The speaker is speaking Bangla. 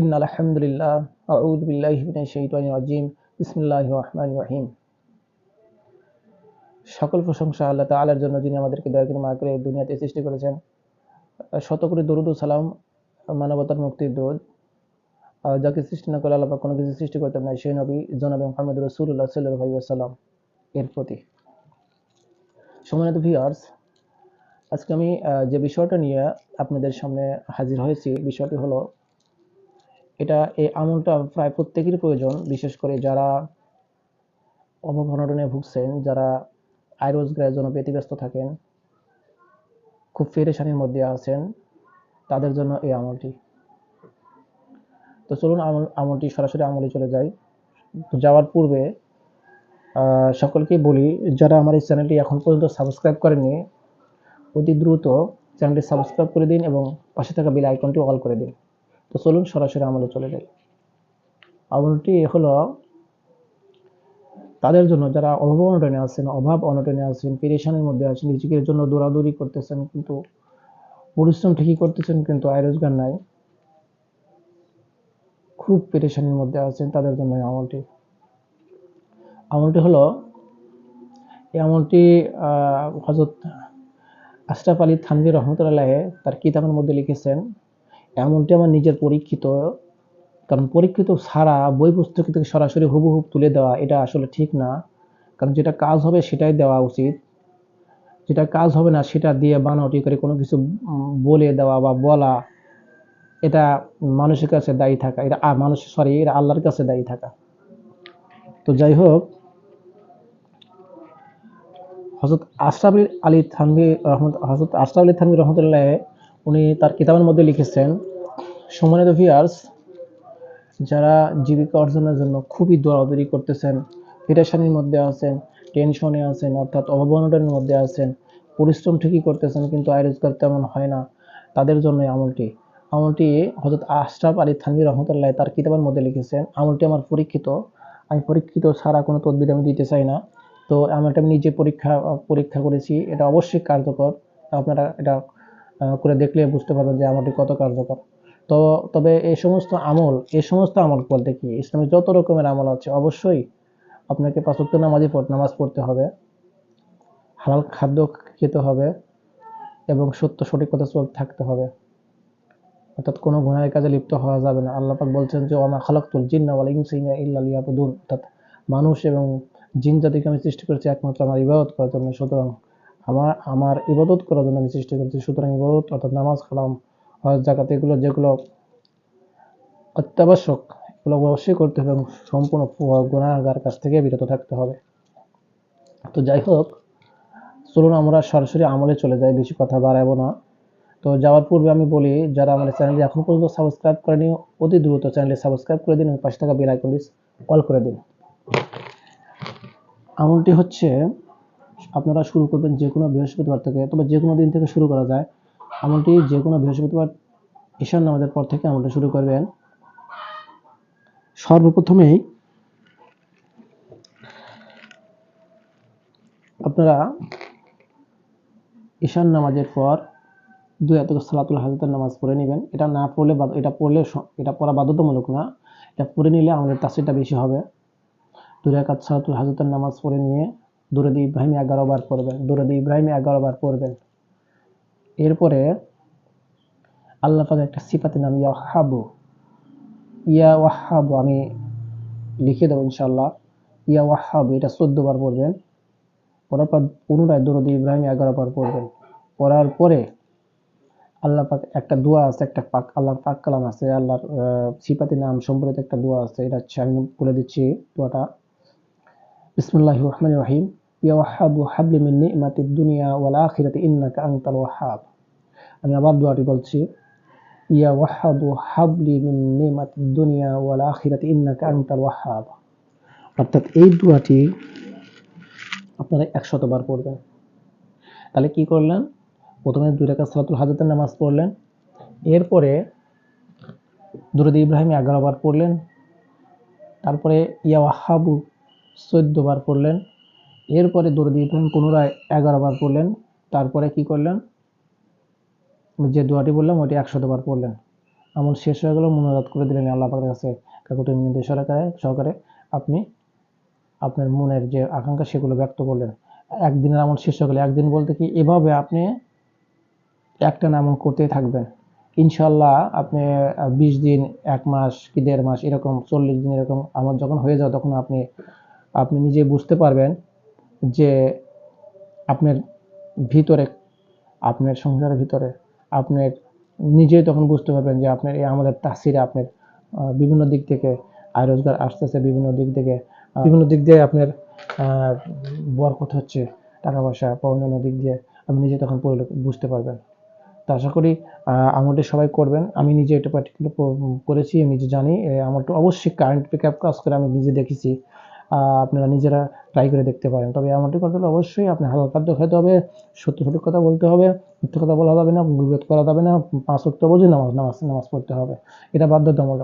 ইন আলহামদুলিল্লাহ আউদ্দিল্লাহিম ইসমিল্লাহ রহমান রাহিম। সকল প্রশংসা আল্লাহ তালার জন্য যিনি আমাদেরকে দয়া মা করে দুনিয়াতে সৃষ্টি করেছেন। শত করে দরুদ সালাম, মানবতার মুক্তির দরুদ যাকে সৃষ্টি না করে আল্লাহ কোনো কিছু সৃষ্টি করতে না, সেই নবী জনাবে মোহাম্মদ রসুল্লাহ সাল্লু সাল্লাম এর প্রতি। সমানিত ভিওয়ার্স আজকে আমি যে বিষয়টা নিয়ে আপনাদের সামনে হাজির হয়েছি, বিষয়টি হলো এটা এই আমলটা প্রায় প্রত্যেকেরই প্রয়োজন বিশেষ করে যারা অভাব অনটনে ভুগছেন যারা আয় রোজগারের জন্য ব্যতিব্যস্ত থাকেন খুব পেরেশানির মধ্যে আছেন তাদের জন্য এই আমলটি। তো চলুন আমল আমলটি সরাসরি আমলে চলে যাই। যাওয়ার পূর্বে আহ, সকলকেই বলি যারা আমার এই চ্যানেলটি এখন পর্যন্ত সাবস্ক্রাইব করেননি অতি দ্রুত চ্যানেলটি সাবস্ক্রাইব করে দিন এবং পাশে থাকা বেল আইকনটি অল করে দিন। তো চলুন সরাসরি আমলে চলে যাই। আমলটি হলো তাদের জন্য যারা অভাব অনটনে আছেন, অভাব অনটনে আছেন, পেরেশানির মধ্যে আছেন, নিজেদের জন্য দৌড়াদৌড়ি করতেছেন, কিন্তু পরিশ্রম ঠিকই করতেছেন, কিন্তু আয় রোজগার নাই, খুব পেরেশানির মধ্যে আছেন তাদের জন্য আমলটি। আমলটি হলো, এই আমলটি হজরত আশরাফ আলী থানভি রহমতুল্লাহ তার কিতাবের মধ্যে লিখেছেন এমনটি আমার নিজের পরীক্ষিত, কারণ পরীক্ষিত ছাড়া বই পুস্তক থেকে সরাসরি হুবহুব তুলে দেওয়া এটা আসলে ঠিক না। কারণ যেটা কাজ হবে সেটাই দেওয়া উচিত। যেটা কাজ হবে না সেটা দিয়ে বানাওটি করে কোনো কিছু বলে দেওয়া বা বলা, এটা মানুষের কাছে দায়ী থাকা। এটা মানুষ সরি এটা আল্লাহর কাছে দায়ী থাকা। তো যাই হোক হজরত আশরাফ আলী থানভি রহমত হজরত আশরাফ আলী থানভি রহমতুল্লাহ উনি তার কিতাবের মধ্যে লিখেছেন, সম্মানিত ভিয়ার্স যারা জীবিকা অর্জনের জন্য খুবই দৌড়াদৌড়ি করতেছেন, পেরেশানির মধ্যে আছেন টেনশনে আছেন, অর্থাৎ অভাবনটার মধ্যে আছেন, পরিশ্রম ঠিকই করতেছেন, কিন্তু আয় রোজগার তেমন হয় না, তাদের জন্য আমলটি। আমলটি হজরত আশরাফ আলী থানভি রহমতুল্লাহ তার কিতাবের মধ্যে লিখেছেন, আমলটি আমার পরীক্ষিত, আমি পরীক্ষিত ছাড়া কোনো তদবির আমি দিতে চাই না। তো আমলটা আমি নিজে পরীক্ষা পরীক্ষা করেছি, এটা অবশ্যই কার্যকর। আপনারা এটা করে দেখলে বুঝতে পারবেন যে আমলটি কত কার্যকর। তো তবে এই সমস্ত আমল, এই সমস্ত আমল বলতে কি? ইসলামে যত রকমের আমল আছে, অবশ্যই আপনাকে পাঁচক্ত নামাজই নামাজ পড়তে হবে। হালাল খাদ্য খেতে হবে এবং সত্য সঠিক কথা চলতে থাকতে হবে। অর্থাৎ কোনো গুনাহের কাজে লিপ্ত হওয়া যাবে না। আল্লাহ পাক বলছেন যে ওমা খালাকতুল জিন্না ওয়াল ইনসা ইল্লা লিয়াবুদুন। অর্থাৎ মানুষ এবং জিন জাতিকে আমি সৃষ্টি করেছি একমাত্র আমার ইবাদত করার জন্য। সুতরাং আমার আমার ইবাদত করার জন্য আমি সৃষ্টি করেছি। সুতরাং ইবাদত অর্থাৎ নামাজ কালাম হজ জাকাত এগুলো যেগুলো অত্যাবশ্যক, এগুলো অবশ্যই করতে হবে এবং সম্পূর্ণ গুণাগার কাছ থেকে বিরত থাকতে হবে। তো যাই হোক, চলুন আমরা সরাসরি আমলে চলে যাই, বেশি কথা বাড়াবো না। তো যাওয়ার পূর্বে আমি বলি, যারা আমাদের চ্যানেলটি এখন পর্যন্ত সাবস্ক্রাইব করেনি, অতি দ্রুত চ্যানেলটি সাবস্ক্রাইব করে দিন এবং পাশে থাকা বেল আইকনটি কল করে দিন। আমলটি হচ্ছে আপনারা শুরু করবেন যে কোনো বৃহস্পতিবার থেকে, তবে যে কোনো দিন থেকে শুরু করা যায়। আমলটি যে কোনো বৃহস্পতিবার ঈশান নামাজের পর থেকে আমলটা শুরু করবেন। সর্বপ্রথমেই আপনারা ঈশান নামাজের পর দুই এত সালাতুল হাজতের নামাজ পড়ে নেবেন। এটা না পড়লে এটা পড়লে এটা পড়া বাধ্যতামূলক না। এটা পড়ে নিলে আমাদের তাসিরটা বেশি হবে। দুই রাকাত সালাতুল হাজতের নামাজ পড়ে নিয়ে দুরদি ইব্রাহিম এগারো বার পড়বেন দুরদি ইব্রাহিম এগারো বার পড়বেন এরপরে আল্লাহ পাকের একটা সিফাতের নাম, ইয়াহাবু। ইয়া ওয়াহাবু আমি লিখে দেবো ইনশাল্লাহ ইয়া ওয়াহাবু এটা চোদ্দ বার পড়বেন। পড়ার পর পুনরায় দুরদি ইব্রাহিম এগারো বার পড়বেন। পড়ার পরে আল্লাহ পাক একটা দোয়া আছে, একটা পাক, আল্লাহর পাক কালাম আছে, আল্লাহর সিপাতি নাম সম্পর্কিত একটা দোয়া আছে। এটা হচ্ছে, আমি বলে দিচ্ছি দোয়াটা। বিসমুল্লাহ রহমান রহিম। ইয়া ওয়াহাবু হাবলি মিন নি'মাতিদ দুনিয়া ওয়াল আখিরাতি ইন্নাকা আনতাল ওয়াহাব আমি আবার দোয়াটি বলছি ইয়া ওয়াহাবু হাবলি মিন নি'মাতিদ দুনিয়া ওয়াল আখিরাতি ইন্নাকা আনতাল ওয়াহাব অর্থাৎ এই দোয়াটি আপনারা একশতবার পড়বেন তাহলে কি করলেন? প্রথমে দুই রাকাত সালাতুল হাজতের নামাজ পড়লেন। এরপরে দুরুদ ইব্রাহিম এগারো বার পড়লেন। তারপরে ইয়া ওয়াহাবু চোদ্দ বার পড়লেন। এরপরে দুরুদ ইব্রাহিম পুনরায় বার পড়লেন। তারপরে কি করলেন? যে দোয়াটি বললাম ওটি বার পড়লেন। আমল শেষ হয়ে গেল, মনোজাত করে দিলেন। আল্লাহ পাকের কাছে কাকুতি মিনতি সহকারে সহকারে আপনি আপনার মনের যে আকাঙ্ক্ষা, সেগুলো ব্যক্ত করলেন। একদিনের আমল শেষ হয়ে গেলে। একদিন বলতে কি, এভাবে আপনি একটা আমল করতেই থাকবেন। ইনশাল্লাহ আপনি বিশ দিন, এক মাস কি দেড় মাস, এরকম চল্লিশ দিন এরকম আমার যখন হয়ে যাবে, তখন আপনি আপনি নিজে বুঝতে পারবেন যে আপনার ভিতরে, আপনার সংসারের ভিতরে, আপনার নিজেই তখন বুঝতে পারবেন যে আপনার এই আমলের তাসিরে আপনার বিভিন্ন দিক থেকে আয় রোজগার আসতেছে, বিভিন্ন দিক থেকে বিভিন্ন দিক দিয়ে আপনার বরকত হচ্ছে, টাকা পয়সা অন্যান্য দিক দিয়ে আপনি নিজে তখন বুঝতে পারবেন। তো আশা করি আমলটি সবাই করবেন। আমি নিজে এটা পার্টিকুলার করেছি নিজে জানি এই আমলটা অবশ্যই কারেন্ট পিক আপ কাজ করে আমি নিজে দেখেছি। আপনারা নিজেরা ট্রাই করে দেখতে পারেন। তবে এমনটি করতে হলে অবশ্যই আপনি হালকা খাদ্য খেতে হবে, সত্য সঠিক কথা বলতে হবে, মিথ্যে কথা বলা যাবে না বিরোধ করা যাবে না, পাঁচ সত্য অবশ্যই নামাজ নামাজ নামাজ পড়তে হবে। এটা বাধ্যতামূলক।